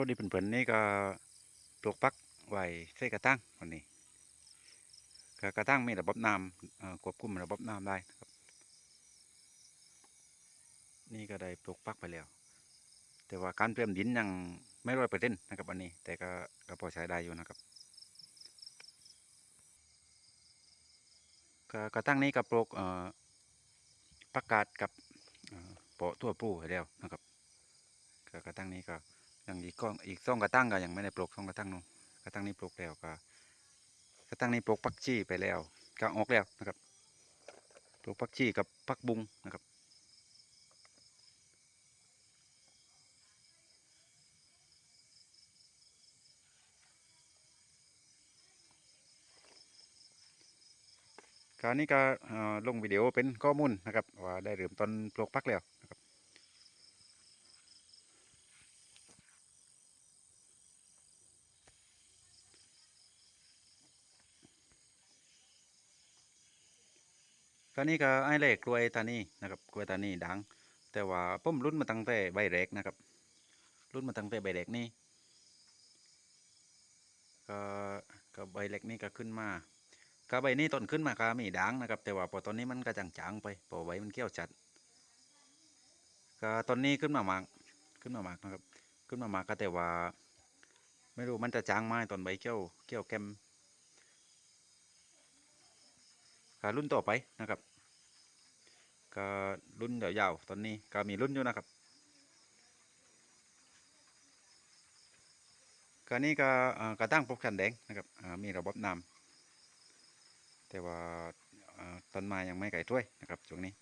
วัสดีเพื่อนๆนี่ก็ปลูกปักไว้ใส่กระตั้งวันนี้กระตั้งมีระบบน้ำควบคุมระบบน้ำได้นะครับ นี่ก็ได้ปลูกปักไปแล้ว แต่ว่าการเตรียมดินยังไม่ร้อยเปอร์เซ็นต์นะครับวันนี้ แต่ก็ก็พอใช้ได้อยู่นะครับกระตั้งนี้ก็ปลูกประกาศกับเอ่อเปะตัวผู้ให้แล้วนะครับกระตั้งนี้ก็ อย่างอีกก้องอีกซ่องกระตั้งก็ยังไม่ได้ปลูกซ่องกระตั้งนู้นกระตั้งนี้ปลูกแล้วก็ กระตั้งนี้ปลูกปักชีไปแล้วก็ออกแล้วนะครับปลูกปักชีกับปักบุงนะครับการนี้ก็ลงวิดีโอเป็นข้อมูลนะครับว่าได้เริ่มต้นปลูกปักแล้ว ครับก็นี่ก็ไอ้เล็กล้วยตานีนะครับกล้วยตานีดัง แต่ว่าผมรุ่นมาตั้งแต่ใบแรกนะครับ รุ่นมาตั้งแต่ใบแรกนี่ก็ก็ใบเล็กนี่ก็ขึ้นมาก็ใบนี้ต้นขึ้นมาก็มีดังนะครับ แต่ว่าพอตอนนี้มันก็จางๆไปพอใบมันเกี้ยวจัดก็ตอนนี้ขึ้นมามากขึ้นมามากนะครับ ขึ้นมามากก็แต่ว่า ไม่รู้มันจะจางไหมตอนใบเกี้ยวเกี้ยวแกม ก็รุ่นต่อไปนะครับก็รุ่นยาวๆตอนนี้ก็มีรุ่นอยู่นะครับก็นี่ก็กระตั้งปลูกชันแดงนะครับมีระบบน้ำแต่ว่าต้นไม้ยังไม่ไก่ถ้วยนะครับช่วงนี้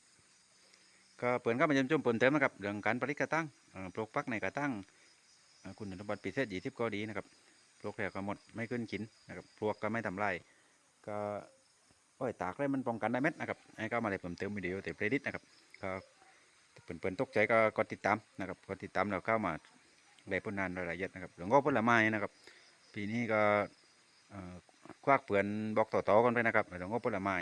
ก็เปิดเข้ามาเยี่ยมชมเปิดเติมนะครับเรื่องการผลิตกระตั้งปลูกปักในกระตั้งเอ่อคุณสมบัติพิเศษยี่สิบก็ดีนะครับปลูกแล้วก็หมดไม่ขึ้นกินนะครับปลวกก็ไม่ทำลายก็ โอ้ยตากได้มันป้องกันได้เม็ดนะครับให้เข้ามาเลยเพิ่มเติมวิดีโอแต่เพลย์ลิสนะครับก็เปิ่นๆตกใจก็กดติดตามนะครับกดติดตามแล้วเข้ามาได้ผลงานรายละเอียดนะครับหลวงพ่อผลไม้นะครับ ปีนี้ก็ควักเปลือนบอกต่อๆกันไปนะครับหลวงพ่อผลไม้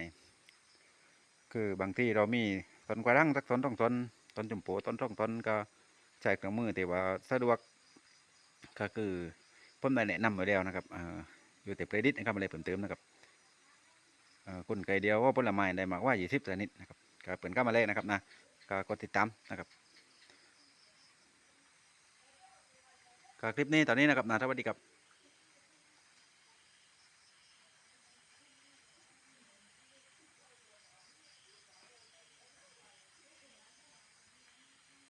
คือบางที่เรามีต้นกระดังสักต้นสองต้นต้นจมปูต้นสองต้นก็ใช้เครื่องมือแต่ว่าสะดวกก็คือผมได้แนะนำไว้แล้วนะครับอยู่แต่เพลย์ลิสนะครับอะไรเพิ่มเติมนะครับ คนไก่เดียวว่าผลไม้ได้มากว่ายี่สิบชนิดนะครับก็เปิดก้ามาเลยนะครับนะก็กดติดตามนะครับก็คลิปนี้ตอนนี้นะครับนะสวัสดีครับ